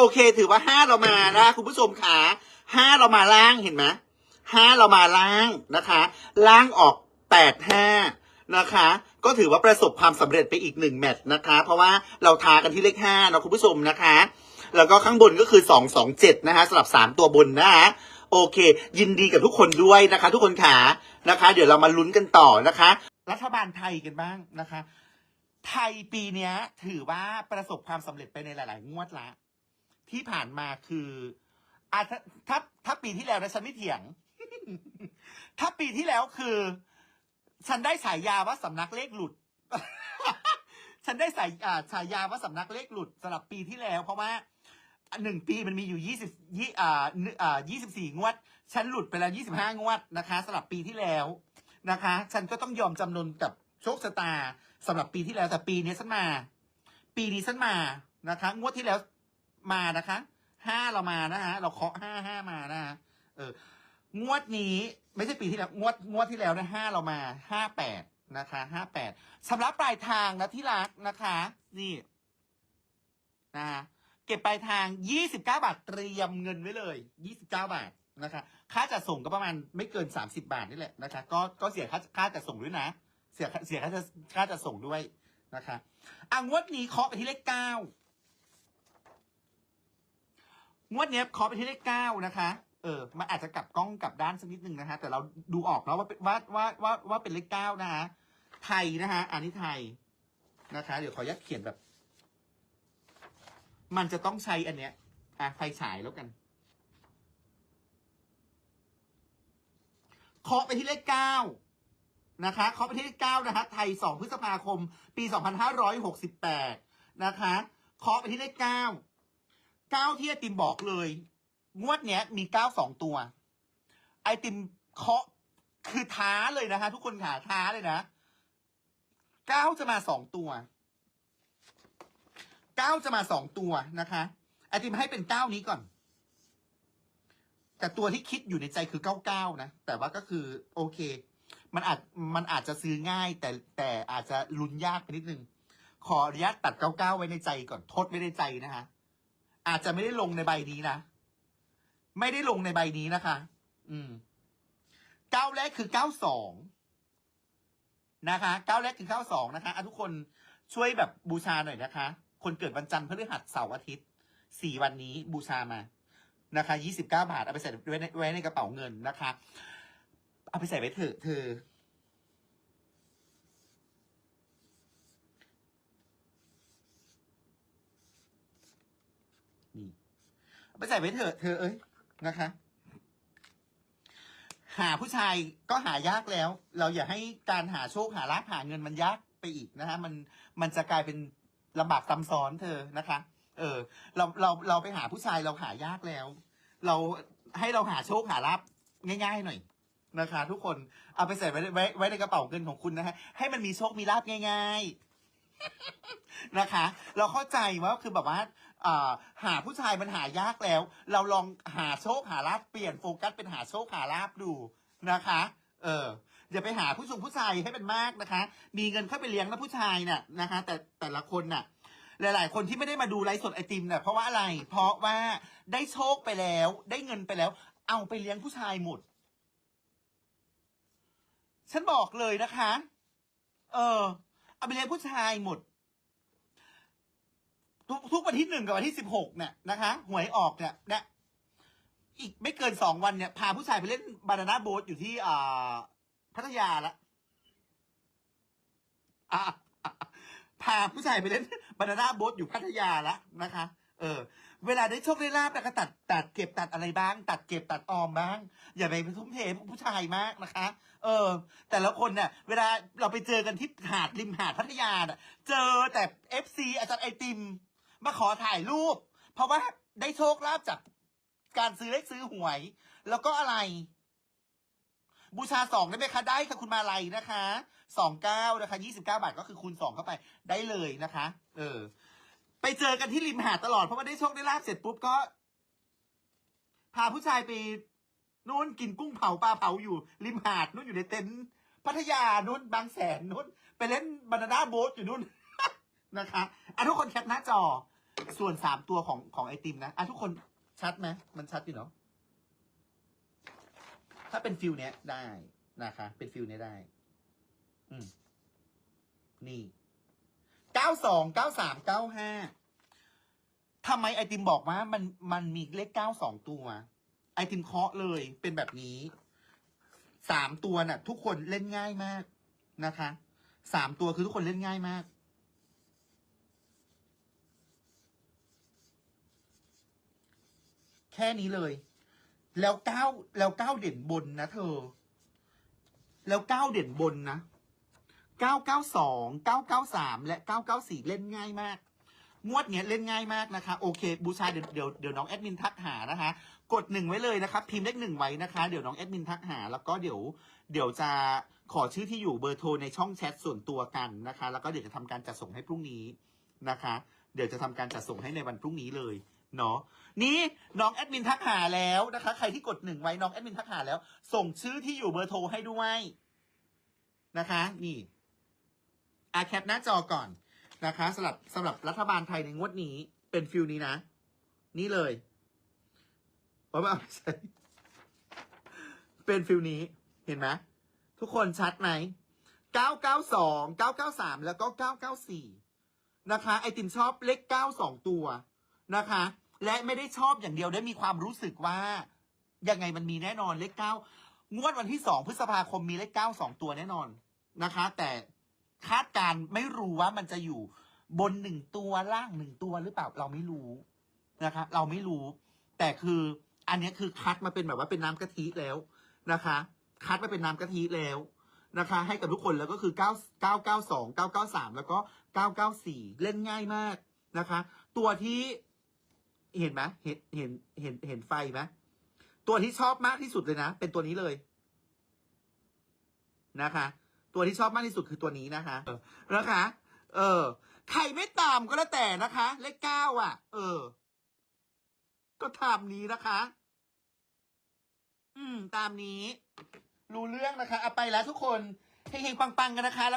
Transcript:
โอเค ถือว่าห้าเรามานะคุณผู้ชมขาห้าเรามาล่างเห็นไหมห้าเรามาล่างนะคะ ล่างออกแปดห้านะคะ ก็ถือว่าประสบความสำเร็จไปอีกหนึ่งแมตช์นะคะ เพราะว่าเราทากันที่เลขห้านะคุณผู้ชมนะคะ แล้วก็ข้างบนก็คือสองสองเจ็ดนะคะสำหรับสามตัวบนนะคะโอเค ยินดีกับทุกคนด้วยนะคะ ทุกคนขานะคะ เดี๋ยวเรามาลุ้นกันต่อนะคะ รัฐบาลไทยกันบ้างนะคะ ไทยปีนี้ถือว่าประสบความสำเร็จไปในหลาย ๆ งวดละ ที่ผ่านมาคืออะถ้าถ้าถ้าปีที่แล้วนะฉันไม่เถียง ถ้าปีที่แล้วคือ ฉันได้ฉายาว่าสำนักเลขหลุด ฉันได้สายอ่าฉายาว่าสำนักเลขหลุดสำหรับปีที่แล้ว เพราะว่าหนึ่งปีมันมีอยู่ยี่สิบยี่อ่าอ่ายี่สิบสี่งวด ฉันหลุดไปแล้วยี่สิบห้างวดนะคะสำหรับปีที่แล้วนะคะ ฉันก็ต้องยอมจำนนกับโชคชะตาสำหรับปีที่แล้วแต่ปีนี้ฉันมา ปีนี้ฉันมานะคะ งวดที่แล้ว มานะคะห้าเรามานะฮะเราเคาะห้าห้ามานะฮะเอองวดนี้ไม่ใช่ปีที่แล้วงวดงวดที่แล้วนะห้าเรามาห้าแปดนะคะห้าแปดชำหระปลายทางนะที่รักนะคะ นี่นะฮะเก็บปลายทางยี่สิบเก้าบาทเตรียมเงินไว้เลยยี่สิบเก้าบาทนะคะ ค่าจัดส่งก็ประมาณไม่เกินสามสิบาทนี่แหละนะคะ ก็ก็เสียค่าค่าจัดส่งด้วยนะ เสียค่าเสียค่าจัดค่าจัดส่งด้วยนะคะอะงวดนี้เคาะไปที่เลขเก้า งวดเนี้ยเคาะไปที่เลขเก้านะคะ เออ มันอาจจะกลับกล้องกลับด้านสักนิดนึงนะคะแต่เราดูออกแล้วว่าเป็นว่าว่าว่าว่าเป็นเลขเก้านะคะไทยนะคะอันนี้ไทยนะคะ เดี๋ยวขออนุญาตเขียนแบบ มันจะต้องใช้อันเนี้ย อะไฟฉายแล้วกันเคาะไปที่เลขเก้านะคะเคาะไปที่เลขเก้านะคะ ไทยสองพฤษภาคม ปีสองพันห้าร้อยหกสิบแปดนะคะเคาะไปที่เลขเก้า เก้าที่ไอติมบอกเลย งวดเนี้ยมีเก้าสองตัว ไอติมเคาะคือท้าเลยนะคะ ทุกคนค่ะท้าเลยนะเก้าจะมาสองตัวเก้าจะมาสองตัวนะคะไอติมให้เป็นเก้านี้ก่อน แต่ตัวที่คิดอยู่ในใจคือเก้าเก้านะแต่ว่าก็คือ โอเค มันอาจมันอาจจะซื้อง่าย แต่แต่อาจจะลุ้นยากไปนิดนึงขออนุญาตตัดเก้าเก้าไว้ในใจก่อนทดไว้ในใจนะคะ อาจจะไม่ได้ลงในใบนี้นะ ไม่ได้ลงในใบนี้นะคะ อืมเก้าแรกคือเก้าสองนะคะเก้าแรกคือเก้าสองนะคะอะทุกคนช่วยแบบบูชาหน่อยนะคะ คนเกิดวันจันทร์พฤหัสเสาร์อาทิตย์สี่วันนี้บูชามานะคะยี่สิบเก้าบาท เอาไปใส่ไว้ในไว้ในกระเป๋าเงินนะคะ เอาไปใส่ไว้เถอะเธอ นี่เอา ไปใส่ไว้เถอะเธอเอ้ยนะคะ หาผู้ชายก็หายากแล้ว เราอย่าให้การหาโชคหาลาภหาเงินมันยากไปอีกนะคะมันมันจะกลายเป็นลำบากซ้ำซ้อนเธอนะคะ เออ เราเราเราไปหาผู้ชายเราหายากแล้ว เราให้เราหาโชคหาลาภง่าย ๆ หน่อยนะคะ ทุกคนเอาไปใส่ไว้ไว้ไว้ในกระเป๋าเงินของคุณนะฮะให้มันมีโชคมีลาภง่าย ๆ นะคะ เราเข้าใจว่าคือแบบว่าอ่าหาผู้ชายมันหายากแล้ว เราลองหาโชคหาลาภเปลี่ยนโฟกัสเป็นหาโชคหาลาภดูนะคะ เอออย่าไปหาผู้ชงผู้ชายให้เป็นมากนะคะ มีเงินเข้าไปเลี้ยงนะผู้ชายน่ะนะคะ แต่แต่ละคนน่ะ หลาย ๆ คนที่ไม่ได้มาดูไลฟ์สดไอติมเนี่ยเพราะว่าอะไร เพราะว่าได้โชคไปแล้ว ได้เงินไปแล้ว เอาไปเลี้ยงผู้ชายหมด ฉันบอกเลยนะคะ เออ เอาไปเลี้ยงผู้ชายหมด ทุกทุกวันที่หนึ่งกับวันที่สิบหกเนี่ยนะคะหวยออกเนี่ยเนี่ยอีกไม่เกินสองวันเนี่ยพาผู้ชายไปเล่นบานาน่าโบ๊ทอยู่ที่อ่าพัทยาละอะพาผู้ชายไปเล่นบานาน่าโบ๊ทอยู่พัทยาละนะคะ เออ เวลาได้โชคได้ลาบแล้วก็ตัดตัดเก็บตัดอะไรบ้าง ตัดเก็บตัดออมบ้าง อย่าไปทุ่มเทผู้ชายมากนะคะ เออ แต่ละคนเนี่ยเวลาเราไปเจอกันที่หาดริมหาดพัทยาน่ะเจอแต่เอฟซีอาจารย์ไอติม มาขอถ่ายรูป เพราะว่าได้โชคลาภจากการซื้อเลขซื้อหวย แล้วก็อะไร บูชาสองได้ไหมคะได้ค่ะคุณมาลัยนะคะสองเก้านะคะยี่สิบเก้าบาทก็คือคูณสองเข้าไปได้เลยนะคะ เออ ไปเจอกันที่ริมหาดตลอดเพราะว่าได้โชคได้ลาบเสร็จปุ๊บก็ พาผู้ชายไปนู่นกินกุ้งเผาปลาเผาอยู่ ริมหาดนู่นอยู่ในเต็นท์พัทยานู่นบางแสนนู่นไปเล่นบานาน่าโบ๊ทอยู่นู่น นะคะอะทุกคนแคปหน้าจอ ส่วนสามตัวของของไอติมนะอะทุกคนชัดไหมมันชัดอยู่เนาะถ้าเป็นฟิลเนี้ยได้นะคะ เป็นฟิลเนี้ยได้ อืมนี่ เก้าสองเก้าสามเก้าห้าทำไมไอติมบอกว่ามันมันมีเลขเก้าสองตัว ไอติมเคาะเลยเป็นแบบนี้สามตัวน่ะ ทุกคนเล่นง่ายมากนะคะสามตัวคือทุกคนเล่นง่ายมาก แค่นี้เลย แล้วเก้าแล้วเก้าเด่นบนนะเธอ แล้วเก้าเด่นบนนะ เก้าเก้าสองเก้าเก้าสามและเก้าเก้าสี่เล่นง่ายมาก งวดเนี้ยเล่นง่ายมากนะคะ โอเค บูชาเดี๋ยวเดี๋ยวเดี๋ยวน้องแอดมินทักหานะคะ กดหนึ่งไว้เลยนะครับ พิมพ์เลขหนึ่งไว้นะคะ เดี๋ยวน้องแอดมินทักหา แล้วก็เดี๋ยวเดี๋ยวจะขอชื่อที่อยู่เบอร์โทรในช่องแชทส่วนตัวกันนะคะ แล้วก็เดี๋ยวจะทำการจัดส่งให้พรุ่งนี้นะคะ เดี๋ยวจะทำการจัดส่งให้ในวันพรุ่งนี้เลย เนาะนี่น้องแอดมินทักหาแล้วนะคะ ใครที่กดหนึ่งไว้น้องแอดมินทักหาแล้ว ส่งชื่อที่อยู่เบอร์โทรให้ด้วยนะคะ นี่ อาแคปหน้าจอก่อนนะคะสำหรับสำหรับรัฐบาลไทยในงวดนี้เป็นฟิลนี้นะ นี่เลยเพราะว่าไม่ใช่เป็นฟิลนี้เห็นไหมทุกคนชัดไหมเก้าเก้าสองเก้าเก้าสามแล้วก็เก้าเก้าสี่นะคะ ไอติมชอบเลขเก้าสองตัวนะคะ และไม่ได้ชอบอย่างเดียวได้มีความรู้สึกว่า ยังไงมันมีแน่นอนเลขเก้างวดวันที่สองพฤษภาคมมีเลขเก้าสองตัวแน่นอนนะคะ แต่ คาดการไม่รู้ว่ามันจะอยู่บนหนึ่งตัวล่างหนึ่งตัวหรือเปล่าเราไม่รู้นะคะ เราไม่รู้ แต่คืออันนี้คือคัดมาเป็นแบบว่าเป็นน้ำกะทิแล้วนะคะ คัดมาเป็นน้ำกะทิแล้วนะคะ ให้กับทุกคนแล้วก็คือ 9 9 9 2 9 9 3 แล้วก็ 994 เล่นง่ายมากนะคะ ตัวที่เห็นไหมเห็นเห็นเห็นเห็นไฟไหมตัวที่ชอบมากที่สุดเลยนะ เป็นตัวนี้เลยนะคะ ตัวที่ชอบมากที่สุดคือตัวนี้นะคะนะคะ เออ ใครไม่ตามก็แล้วแต่นะคะ เลขเก้าอะ เออ ก็ตามนี้นะคะ อืม ตามนี้ รู้เรื่องนะคะเอาไปแล้วทุกคนเฮงๆปังๆกันนะคะแล้ว